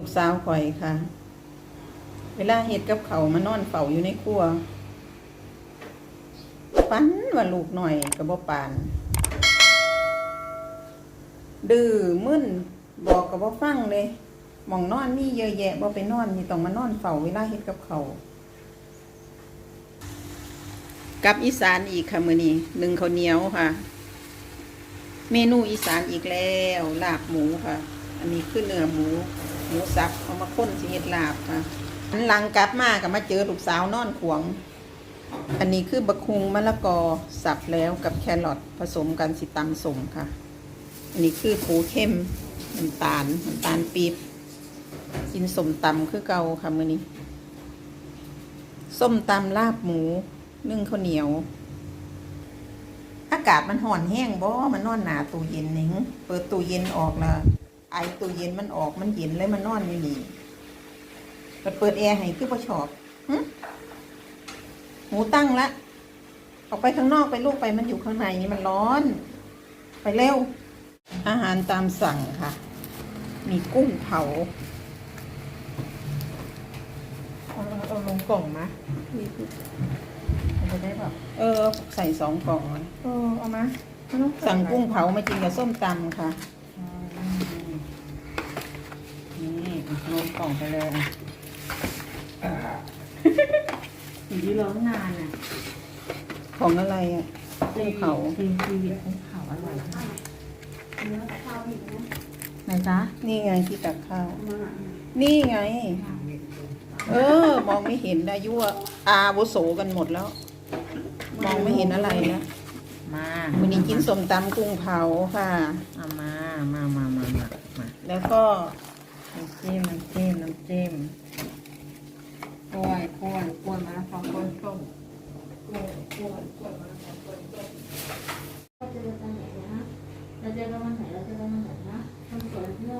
ลูกสาวข่อยค่ะ เวลาเฮ็ดกับเขามานอนเฝ้าอยู่ในครัวปันว่าลูกหน่อยกับบ่ปาน ดื้อมึนบอกกับบ่ฟังเลยมองนอนมีเยอะแยะบ่ไปนอนนี่ต้องมานอนเฝ้าเวลาเฮ็ดกับเขากับอีสานอีกค่ะมื้อนี้หนึ่งข้าวเหนียวค่ะ เมนูอีสานอีกแล้วลาบหมูค่ะ อันนี้คือเนื้อหมู หมูสับเอามาข้นสิเฮ็ดลาบค่ะอันหลังกลับมาก็มาเจอลูกสาวนอนขวง อันนี้คือบะคุงมะละกอสับแล้วกับแครอทผสมกันสิตำสมค่ะ อันนี้คือปูเข้มน้ำตาลน้ำตาลปี๊บกินสมตำคือเก่าค่ะมื้อนี้ ส้มตำลาบหมูนึ่งข้าวเหนียว อากาศมันห่อนแห้งบ่มันนอนหนาตู้เย็นหนี่หึเปิดตู้เย็นออกและ ไอตู้เย็นมันออกมันเย็นเลยมันนอนอยู่นี่เปิดเปิดแอร์ให้คือบ่ชอบหึหูตั้งละ ออกไปข้างนอกไปลูกไปมันอยู่ข้างในนี่มันร้อน ไปเร็ว อาหารตามสั่งค่ะ มีกุ้งเผาเอาเอาลงกล่องมะมันจะได้แบบเออ ใส่สองกล่องเลยเออเอามาไม่ต้องสั่งกุ้งเผามากินกับส้มตำค่ะ ลงกล่องไปเลยอยู่ที่ร้อนนานอะของอะไรอะกุ้งเผาจริงชีวิตกุ้งเผาอร่อยมากไหนจ๊ะนี่ไงที่ตักข้าวนี่ไง เออ มองไม่เห็นอายุอะอาวุโสกันหมดแล้ว มองไม่เห็นอะไรนะมาวันนี้กินส้มตำกุ้งเผาค่ะ เอามา มามามามามาแล้วก็ น้ำจิ้มน้ำจิ้มน้ำจิ้มกล้วยกล้วยกล้วยมะละกอกล้วยส้มเราเจอกันไหนนะเราเจอกันวันไหนเราเจอกันวันไหนนะวันเกิดที่เรา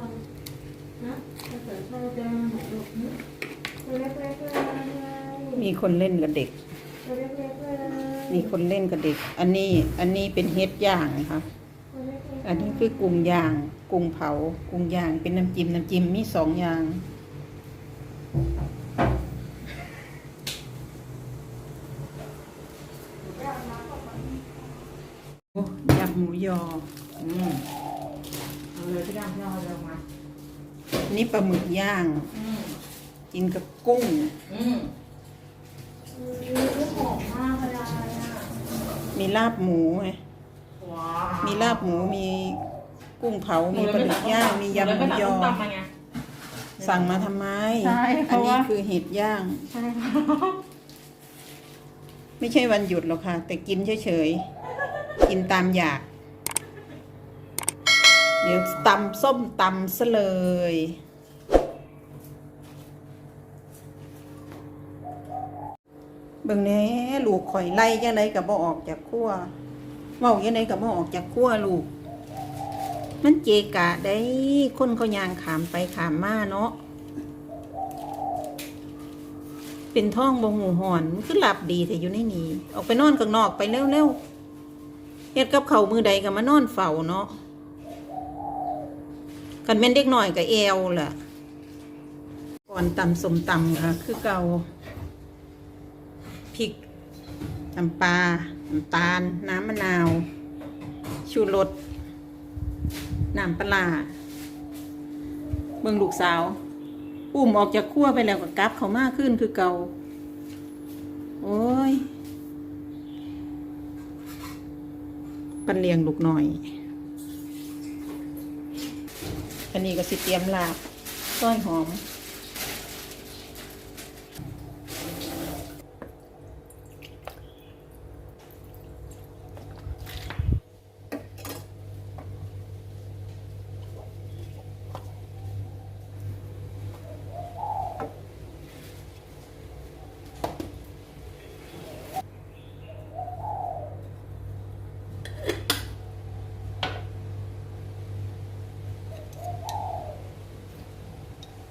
นะวันเกิดที่เราเจอกันวันไหนลูกนะตัวเล็กๆเลยมีคนเล่นกับเด็กตัวเล็กเลยมีคนเล่นกับเด็ก อันนี้อันนี้เป็นเฮ็ดย่างค่ะตัวเล็ก อันนี้คือกุ้งย่าง กุ้งเผา กุ้งย่าง เป็นน้ำจิ้ม น้ำจิ้มมีสองอย่างโอ้ยำหมูยอ อืมเอาเลยพี่ดำพี่เอาเลยมาอันนี่ปลาหมึกย่าง อืมกินกับกุ้ง อืมๆหอมมากเลยอะมีลาบหมูไงว้า มีลาบหมูมีกุ้งเผา มีปลาหมึกย่าง มียำหมูยอ สั่งมาทำไม ใช่เพอันราะนี้ว่า คือเห็ดย่าง ใช่ค่ะไม่ใช่วันหยุดหรอกค่ะ แต่กินเฉยๆ กินตามอยาก เดี๋ยวตำส้มตำซะเลย เบิ่งแหน่ลูกข่อยไล่ยังไงกับบ่ออกจากขั้ว เว้ายังไงกับบ่ออกจากขั้วลูก มันเจกะได้คนเขายางขามไปขามมาเนาะ เป็นท้องบ่หูหอนมันคือหลับดีแต่อยู่ในนี้ ออกไปนอนข้างนอกไปเร็วๆเฮ็ดกับเขามือใดก็มานอนเฝ้าเนาะกันแม่นเด็กหน่อยก็แอวล่ะ ก่อนตำสมตำค่ะ คือเกาพริกน้ำปลา น้ำตาล น้ำมะนาว ชูรสน้ำปลาเบิ่งลูกสาว อุ้มออกจากขั้วไปแล้วก็กลับเขามากขึ้นคือเก่า โอ้ยปันเลียงลูกหน่อย อันนี้ก็สิเตรียมลาบก้อยหอม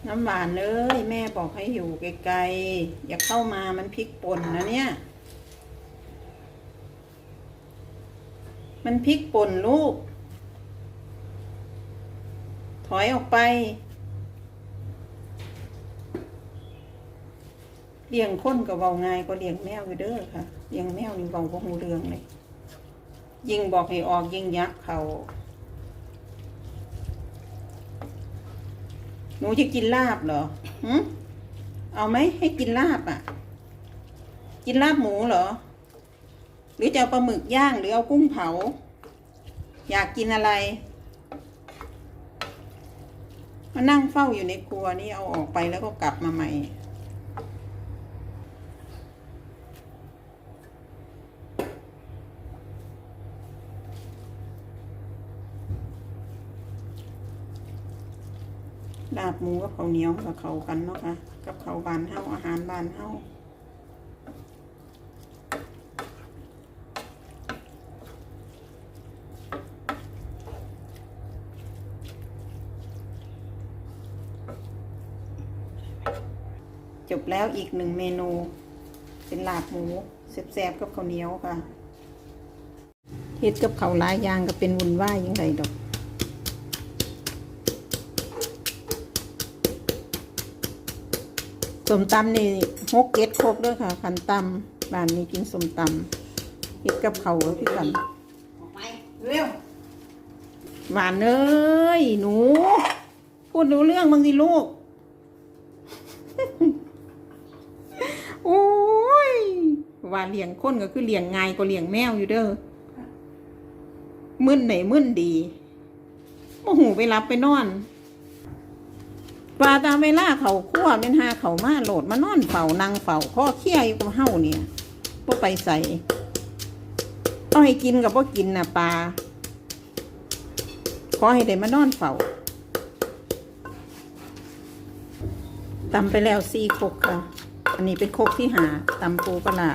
น้ำหวานเลย แม่บอกให้อยู่ไกลๆ อย่าเข้ามามันพริกป่นนะเนี่ย มันพริกป่นลูก ถอยออกไปเลี้ยงคนกับเบาง่ายก็เลี้ยงแมวอยู่เด้อค่ะเลี้ยงแมวนี่เบาก็หูเรืองเลย ยิ่งบอกให้ออกยิ่งยักเขา หนูจะกินลาบเหรอหึเอาไหมให้กินลาบอะ กินลาบหมูเหรอ หรือจะเอาปลาหมึกย่างหรือเอากุ้งเผา อยากกินอะไร มานั่งเฝ้าอยู่ในครัวนี่เอาออกไปแล้วก็กลับมาใหม่ ลาบหมูกับข้าวเหนียวกับเขากันเนาะค่ะ กับเขาวบานเฮาอาหารบานเฮาจบแล้วอีกหนึ่งเมนู เป็นลาบหมูแซ่บๆกับข้าวเหนียวค่ะเฮ็ดกับเขาวหลายอย่างก็เป็นวุ่นวายยังไงดอก สมตำนี่หกเก็ดครบด้วยค่ะขันตำบ้านนี้กินสมตำเฮ็ดกับเขาวแล้วพี่กันออกไปเร็วหวานเอ้ยหนู พูดรู้เรื่องบางทีลูกโอ้ยว่าเลี้ยงคนก็คือเลี้ยงง่ายก็เลี้ยงแมวอยู่เด้อมึนไหนมึนดีโมหูไปรับไปนอน ปลาตาเวลาเขาคั่วเป็นหาเขามาโหลดมานอนเฝ้านางเฝ้าข้อเคี้ยอยู่กับเฮาเนี่ยบ่ไปใส่ต้องให้กินกับบ่กินน่ะปลาขอให้ได้มานอนเฝ้าตำไปแล้วสี่ครกค่ะ อันนี้เป็นครกที่หาตำปูปลา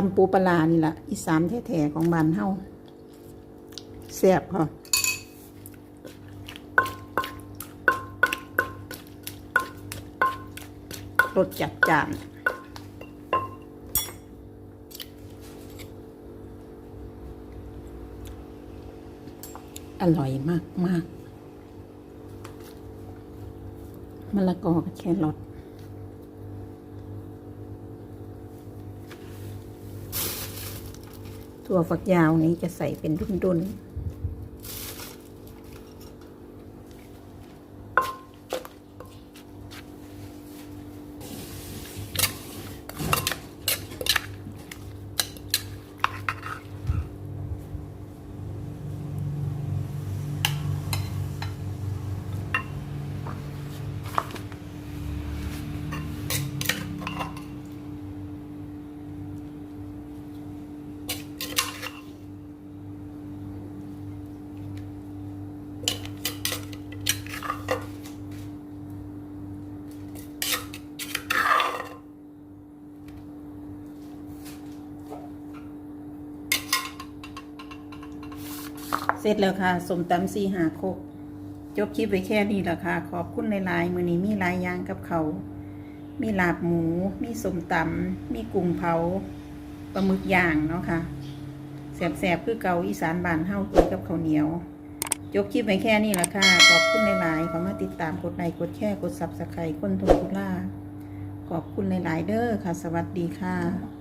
ตำปูปลานี่แหละอีสานแท้ๆของบ้านเฮาแซ่บค่ะรสจัดจานอร่อยมากมากมะละกอกับแครอท ถั่วฝักยาวนี้จะใส่เป็นดุนๆ ร็จแล้วค่ะสมตำซีหาโคกจบคลิปไปแค่นี้แหละค่ะ ขอบคุณหลายๆมือนี้มีหลายอย่างกับเขา มีลาบหมู มีสมตำมีกุ้งเผาปลาหมึกย่างเนาะค่ะแสบๆคือเกาอีสานบานเฮากินกับข้าวเหนียว จบคลิปไปแค่นี้แหละค่ะ ขอบคุณหลายๆขอมาติดตามกดไลค์กดแชร์กดซับสไครต์คนทุกทุล่าขอบคุณหลาย ๆ เด้อค่ะ สวัสดีค่ะ